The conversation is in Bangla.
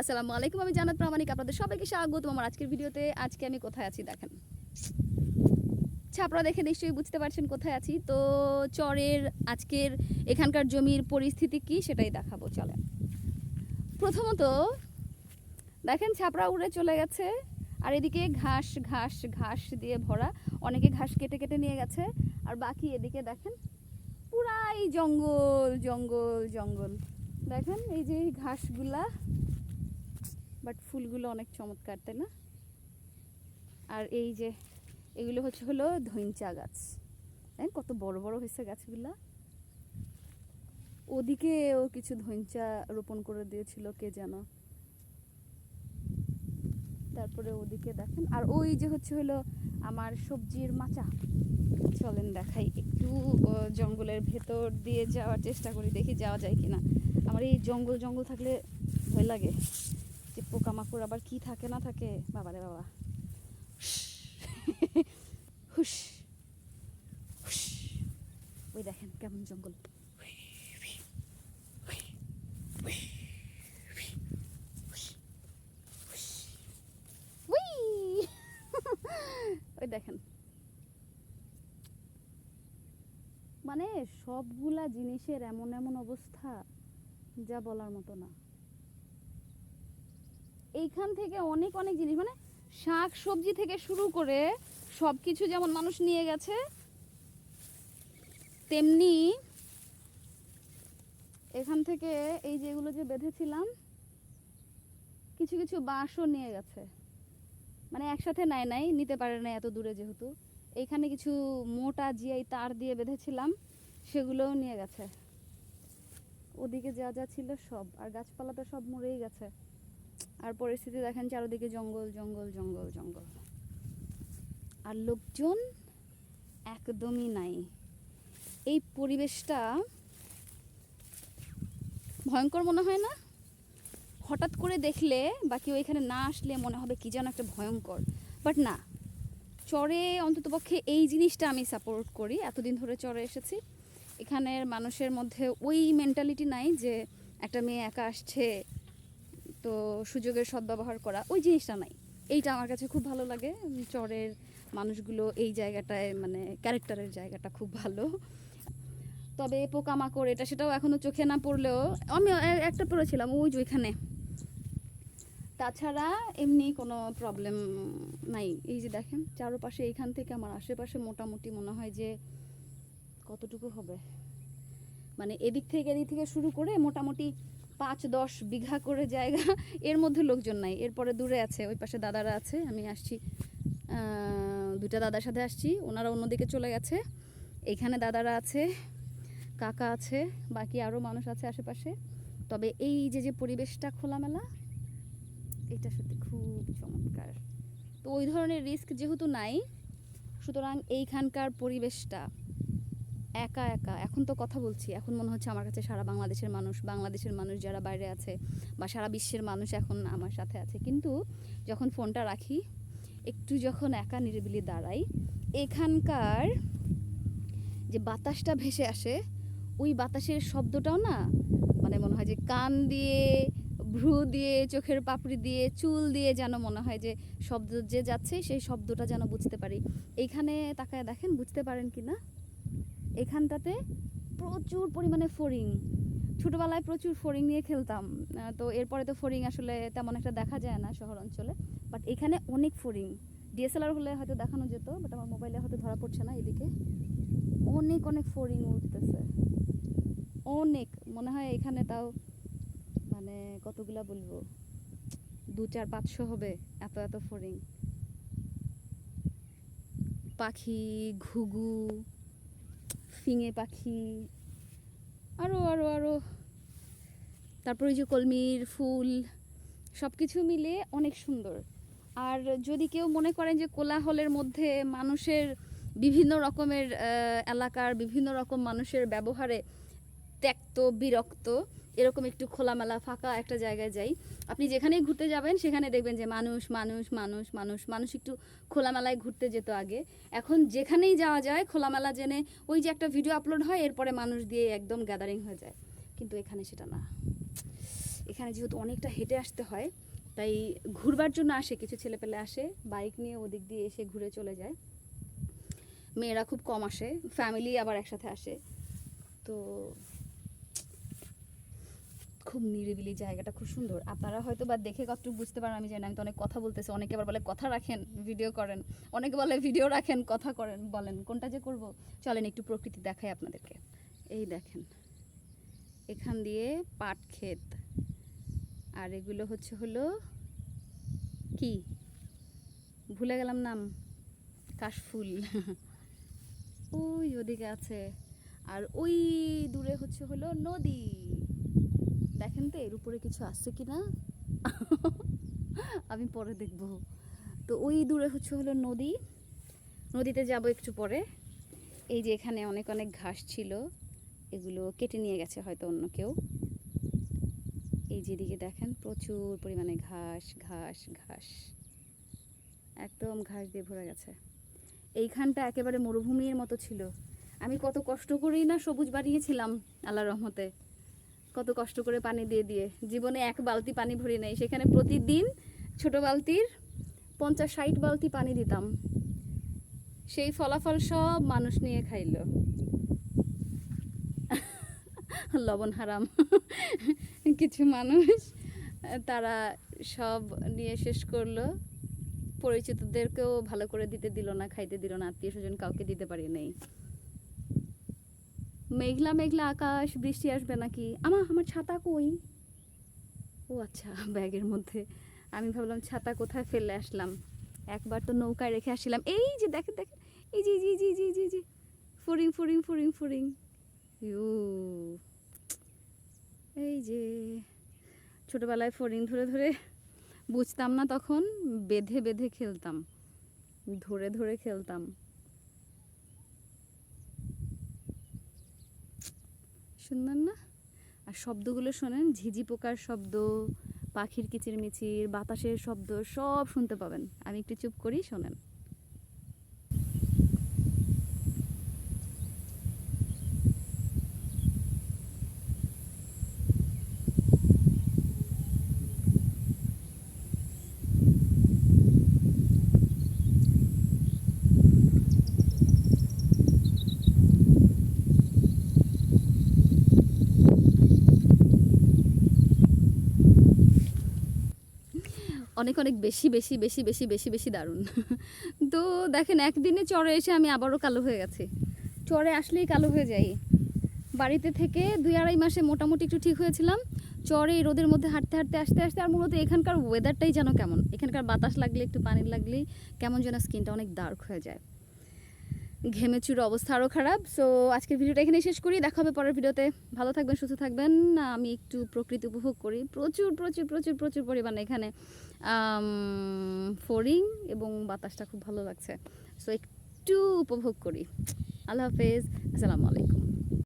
আসসালামু আলাইকুম আমি জানাত প্রামাণিক, আপনাদের সবাইকে স্বাগত আমার আজকের ভিডিওতে। আজকে আমি কোথায় আছি দেখেন। ছাপড়া দেখে নিশ্চয়ই বুঝতে পারছেন কোথায় আছি। তো চরের আজকের এখানকার জমির পরিস্থিতি কি সেটাই দেখাবো, চলেন। প্রথমত, দেখেন ছাপড়া উড়ে চলে গেছে, আর এদিকে ঘাস ঘাস ঘাস দিয়ে ভরা, অনেকে ঘাস কেটে কেটে নিয়ে গেছে, আর বাকি এদিকে দেখেন পুরাই জঙ্গল জঙ্গল জঙ্গল। দেখেন এই যে ঘাসগুলা বাট ফুলগুলো অনেক চমৎকার, তাই না? আর এই যে, এগুলো হচ্ছে হলো ধইঞ্চা গাছ। দেখেন কত বড় বড় হয়েছে গাছগুলা। ওদিকেও কিছু ধইঞ্চা রোপণ করে দিয়েছিল, কে যেন তারপরে ওদিকে দেখেন, আর ওই যে হচ্ছে হলো আমার সবজির মাচা। চলেন দেখাই, একটু জঙ্গলের ভেতর দিয়ে যাওয়ার চেষ্টা করি, দেখি যাওয়া যায় কিনা। আমার এই জঙ্গল জঙ্গল থাকলে ভয় লাগে। যে পোকামাকড় আবার কি থাকে না থাকে? বাবা। রে বাবা হুস হুস ওই দেখেন কেমন জঙ্গল! ওই দেখেন। মানে সবগুলা জিনিসের এমন এমন অবস্থা, যা বলার মতো না। এইখান থেকে অনেক অনেক জিনিস। মানে শাক সবজি থেকে শুরু করে সব কিছু যেমন মানুষ নিয়ে গেছে, তেমনি এখান থেকে এই যেগুলো যে বেঁধেছিলাম, কিছু কিছু বাঁশও নিয়ে গেছে। মানে একসাথে নাই নাই, নিতে পারে না এত দূরে যেহেতু। এইখানে কিছু মোটা জিআই তার দিয়ে বেঁধেছিলাম, সেগুলোও নিয়ে গেছে। ওদিকে যা যা ছিল সব, আর গাছপালা তো সব মরেই গেছে। আর পরিস্থিতি দেখেন চারদিকে জঙ্গল জঙ্গল জঙ্গল জঙ্গল। আর লোকজন একদমই নাই। এই পরিবেশটা ভয়ঙ্কর মনে হয় না? হঠাৎ করে দেখলে বা কেউ এখানে না আসলে মনে হবে কি যেন একটা ভয়ঙ্কর। বাট না, চরে অন্ততপক্ষে এই জিনিসটা আমি সাপোর্ট করি। এতদিন ধরে চরে এসেছি। এখানের মানুষের মধ্যে ওই মেন্টালিটি নাই যে একটা মেয়ে একা আসছে তো সুযোগের সদ্ব্যবহার করা, ওই জিনিসটা নাই। এইটা আমার কাছে খুব ভালো লাগে। চরের মানুষগুলো এই জায়গাটায় মানে ক্যারেক্টারের জায়গাটা খুব ভালো। তবে পোকামাকড়, এটা সেটাও এখনও চোখে না পড়লেও, আমি একটা পড়েছিলাম, ওই যে ওইখানে। তাছাড়া এমনি কোনো প্রবলেম নাই। এই যে দেখেন, চারপাশে এইখান থেকে আমার আশেপাশে মোটামুটি মনে হয় যে কতটুকু হবে? মানে এদিক থেকে এদিক থেকে শুরু করে মোটামুটি পাঁচ দশ বিঘা করে জায়গা, এর মধ্যে লোকজন নাই। এরপরে দূরে আছে, ওই পাশে দাদারা আছে, আমি আসছি দুইটা দাদার সাথে আসছি, ওনারা অন্যদিকে চলে গেছে। এইখানে দাদারা আছে, কাকা আছে, বাকি আরও মানুষ আছে আশেপাশে। তবে এই যে যে পরিবেশটা খোলামেলা, এটা সত্যি খুব চমৎকার। তো ওই ধরনের রিস্ক যেহেতু নাই, সুতরাং এইখানকার পরিবেশটা একা একা। এখন তো কথা বলছি। এখন মনে হচ্ছে আমার কাছে সারা বাংলাদেশের মানুষ বাংলাদেশের মানুষ যারা বাইরে আছে বা সারা বিশ্বের মানুষ এখন আমার সাথে আছে। কিন্তু যখন ফোনটা রাখি, একটু যখন একা নিরিবিলি দাঁড়াই, এখানকার যে বাতাসটা ভেসে আসে, ওই বাতাসের শব্দটাও না মানে মনে হয় যে কান দিয়ে, ভ্রু দিয়ে, চোখের পাপড়ি দিয়ে, চুল দিয়ে যেন মনে হয় যে শব্দ যে যাচ্ছে, সেই শব্দটা যেন বুঝতে পারি। এইখানে তাকায় দেখেন, বুঝতে পারেন কি না এখানটাতে প্রচুর পরিমাণে ফড়িং। ছোটোবেলায় প্রচুর ফড়িং নিয়ে খেলতাম। তো এরপরে তো ফড়িং আসলে তেমন একটা দেখা যায় না শহর অঞ্চলে বাট এখানে অনেক ফড়িং। ডিএসএলআর হলে হয়তো দেখানো যেত, বাট আমার মোবাইলে হয়তো ধরা পড়ছে না এদিকে। অনেক অনেক ফড়িং উঠতেছে। অনেক। মনে হয় এখানে তাও মানে কতগুলা বলব? দু, চার, পাঁচশো হবে এত এত ফড়িং। পাখি, ঘুঘু ফিঙে পাখি আরও আরও আরও তারপর ওই যে কলমির ফুল সব কিছু মিলে অনেক সুন্দর। আর যদি কেউ মনে করেন যে কোলাহলের মধ্যে মানুষের বিভিন্ন রকমের এলাকার বিভিন্ন রকম মানুষের ব্যবহারে ত্যক্ত, বিরক্ত এরকম একটু খোলামেলা, ফাঁকা একটা জায়গায় যাই। আপনি যেখানেই ঘুরতে যাবেন, সেখানে দেখবেন যে মানুষ মানুষ মানুষ মানুষ মানুষ একটু খোলামেলায় ঘুরতে যেত আগে। এখন যেখানেই যাওয়া যায়, খোলামেলা জেনে ওই যে একটা ভিডিও আপলোড হয়, এরপরে মানুষ দিয়ে একদম গ্যাদারিং হয়ে যায়। কিন্তু এখানে সেটা না। এখানে যেহেতু অনেকটা হেঁটে আসতে হয়, তাই ঘুরবার জন্য আসে, কিছু ছেলেপেলে আসে বাইক নিয়ে ওদিক দিয়ে এসে ঘুরে চলে যায়। মেয়েরা খুব কম আসে ফ্যামিলি আবার একসাথে আসে। তো খুব নিরিবিলি জায়গাটা, খুব সুন্দর। আপনারা হয়তো বা দেখে কতটুকু বুঝতে পারেন, আমি জানি আমি তো অনেক কথা বলতেছি, অনেকে আবার বলে, কথা রাখেন ভিডিও করেন। অনেকে বলে ভিডিও রাখেন, কথা করেন, বলেন, কোনটা যে করব? চলেন একটু প্রকৃতি দেখাই আপনাদেরকে। এই দেখেন, এখান দিয়ে পাট ক্ষেত। আর এগুলো হচ্ছে হলো কি? ভুলে গেলাম নাম, কাশফুল। ওই ওদিকে আছে। আর ওই দূরে হচ্ছে হলো নদী। দেখেন তো এর উপরে কিছু আসছে কি না আমি পরে দেখব। তো ওই দূরে হচ্ছে হলো নদী। নদীতে যাব একটু পরে। এই যে এখানে অনেক অনেক ঘাস ছিল। এগুলো কেটে নিয়ে গেছে হয়তো অন্য কেউ। এই যেদিকে দেখেন, প্রচুর পরিমাণে ঘাস ঘাস ঘাস। একদম ঘাস দিয়ে ভরে গেছে। এইখানটা একেবারে মরুভূমির মতো ছিল। আমি কত কষ্ট করেই না সবুজ বানিয়েছিলাম আল্লাহ রহমতে। কত কষ্ট করে পানি দিয়ে দিয়ে। জীবনে এক বালতি পানি ভরি নাই। সেখানে প্রতিদিন ছোট বালতির পঞ্চাশ ষাট বালতি পানি দিতাম। সেই ফলাফল সব মানুষ নিয়ে খাইলো। লবণ হারাম। কিছু মানুষ, তারা সব নিয়ে শেষ করল। পরিচিতদেরকেও ভালো করে দিতে দিল না, খাইতে দিল না, আত্মীয় স্বজন কাউকে দিতে পারি নাই। মেঘলা মেঘলা আকাশ, বৃষ্টি আসবে নাকি? আমা, আমার ছাতা কই? ও আচ্ছা ব্যাগের মধ্যে। আমি ভাবলাম ছাতা কোথায় ফেলে আসলাম? একবার তো নৌকায় রেখে আসছিলাম। এই যে দেখেন দেখেন। এই জি জি জি জি জি জি ফুরিং ফুরিং ফুরিং ফুরিং। ইউ। এই যে। ছোটোবেলায় ফড়িং ধরে ধরে বুঝতাম না তখন, বেঁধে বেঁধে খেলতাম। ধরে ধরে খেলতাম। সুন্দর না? আর শব্দগুলো শোনেন, ঝিঝি পোকার শব্দ, পাখির কিচিরমিচির, বাতাসের শব্দ, সব শুনতে পাবেন। আমি একটু চুপ করি, শোনেন। অনেক অনেক বেশি বেশি বেশি বেশি বেশি বেশি দারুণ। তো দেখেন, একদিনে চরে এসে আমি আবারও কালো হয়ে গেছি। চরে আসলেই কালো হয়ে যাই। বাড়িতে থেকে দুই আড়াই মাসে মোটামুটি একটু ঠিক হয়েছিলাম। চরে এই রোদের মধ্যে হাঁটতে হাঁটতে আসতে আসতে আর মূলত এখানকার ওয়েদারটাই যেন কেমন। এখানকার বাতাস লাগলে একটু পানি লাগলেই কেমন যেন স্কিনটা অনেক ডার্ক হয়ে যায়। ঘেমে চুর অবস্থা আরও খারাপ। সো আজকের ভিডিওটা এখানে শেষ করি। দেখা হবে পরের ভিডিওতে। ভালো থাকবেন, সুস্থ থাকবেন। আমি একটু প্রকৃতি উপভোগ করি। প্রচুর প্রচুর প্রচুর প্রচুর পরিমাণে এখানে ফোরিং এবং বাতাসটা খুব ভালো লাগছে। সো একটু উপভোগ করি। আল্লাহ হাফেজ। আসসালামু আলাইকুম।